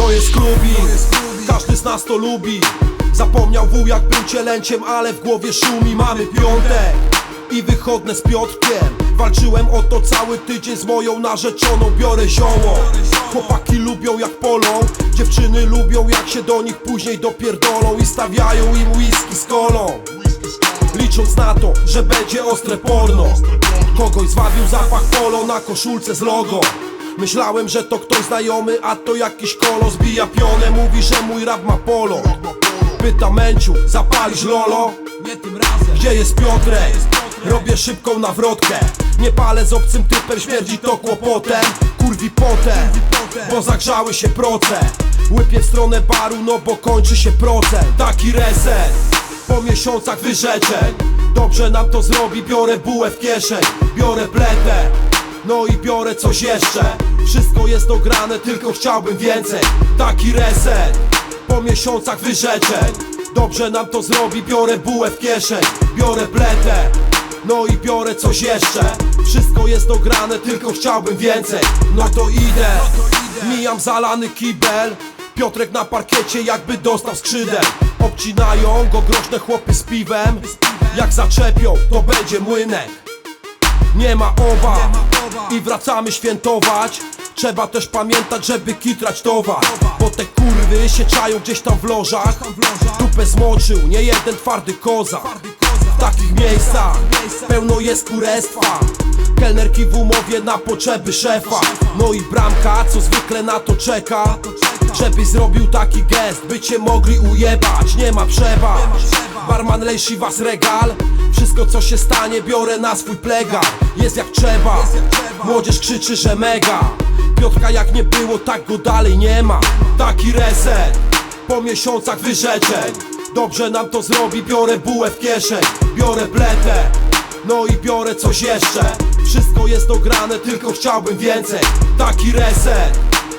jest klubik Każdy z nas to lubi. Zapomniał wujak był cielęciem, ale w głowie szumi. Mamy piątek i wychodne z Piotrkiem. Walczyłem o to cały tydzień z moją narzeczoną. Biorę zioło. Chłopaki lubią jak polą. Dziewczyny lubią jak się do nich później dopierdolą I stawiają im whisky z kolą. Licząc na to, że będzie ostre porno. Kogoś zwabił zapach polo na koszulce z logo Myślałem, że to ktoś znajomy, a to jakiś kolo Zbija pionę, mówi, że mój rap ma polo. Pyta Męciu, zapalisz lolo? Nie tym razem. Gdzie jest Piotrek? Robię szybką nawrotkę. Nie palę z obcym typem, śmierdzi to kłopotem. Kurwi potem, bo zagrzały się proce. Łypię w stronę baru, no bo kończy się procent. Taki reset, po miesiącach wyrzeczeń. Dobrze nam to zrobi, biorę bułę w kieszeń. Biorę pletę, no i biorę coś jeszcze. Wszystko jest dograne, tylko chciałbym więcej. Taki reset, po miesiącach wyrzeczeń. Dobrze nam to zrobi, biorę bułę w kieszeń. Biorę pletę, no i biorę coś jeszcze. Wszystko jest dograne, tylko chciałbym więcej. No to idę, mijam zalany kibel. Piotrek na parkiecie jakby dostał skrzydeł Obcinają go groźne chłopy z piwem. Jak zaczepią, to będzie młynek. Nie ma obaw i wracamy świętować. Trzeba też pamiętać, żeby kitrać towar. Bo te kurwy się czają gdzieś tam w lożach. Dupę zmoczył, nie jeden twardy koza W takich miejscach pełno jest kurestwa. Kelnerki w umowie na potrzeby szefa. No i bramka, co zwykle na to czeka. Żebyś zrobił taki gest, by cię mogli ujebać. Nie ma przebacz Barman lejszy was regal Wszystko co się stanie biorę na swój plegar Jest jak trzeba. Młodzież krzyczy, że mega. Piotrka jak nie było, tak go dalej nie ma. Taki reset. Po miesiącach wyrzeczeń. Dobrze nam to zrobi, biorę bułę w kieszeń. Biorę bletę. No i biorę coś jeszcze. Wszystko jest dograne, tylko chciałbym więcej. Taki reset.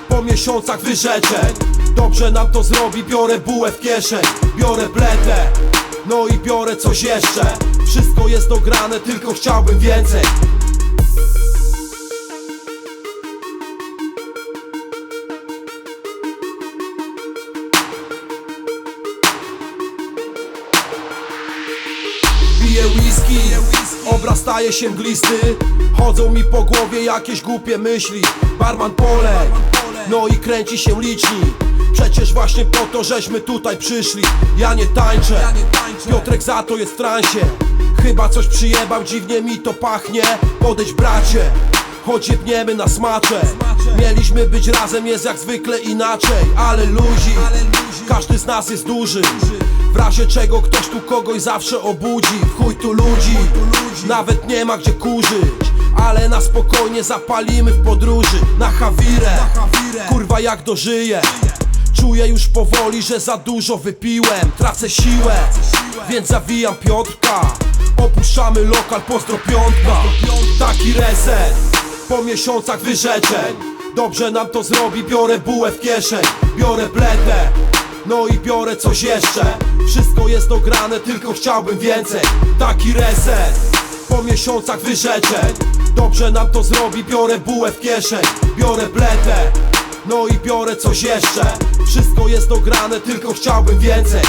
Po miesiącach wyrzeczeń. Dobrze nam to zrobi, biorę bułę w kieszeń. Biorę bletę, no i biorę coś jeszcze. Wszystko jest dograne, tylko chciałbym więcej. Piję whisky, obraz staje się mglisty. Chodzą mi po głowie jakieś głupie myśli. Barman polej, no i kręci się licznik Przecież właśnie po to żeśmy tutaj przyszli. Ja nie tańczę, Piotrek za to jest w transie. Chyba coś przyjebał, dziwnie mi to pachnie. Podejdź bracie, choć jebniemy na smacze. Mieliśmy być razem, jest jak zwykle inaczej. Ale luzik, każdy z nas jest duży. W razie czego ktoś tu kogoś zawsze obudzi. Chuj tu ludzi, nawet nie ma gdzie kurzyć. Ale na spokojnie zapalimy w podróży. Na Hawirę, kurwa jak dożyję Czuję już powoli, że za dużo wypiłem. Tracę siłę, więc zawijam Piotrka Opuszczamy lokal, pozdro piątka Taki reset, po miesiącach wyrzeczeń. Dobrze nam to zrobi, biorę bułę w kieszeń. Biorę bletę, no i biorę coś jeszcze. Wszystko jest dograne, tylko chciałbym więcej. Taki reset Po miesiącach wyrzeczeń. Dobrze nam to zrobi, biorę bułę w kieszeń. Biorę bletę No i biorę coś jeszcze. Wszystko jest dograne, tylko chciałbym więcej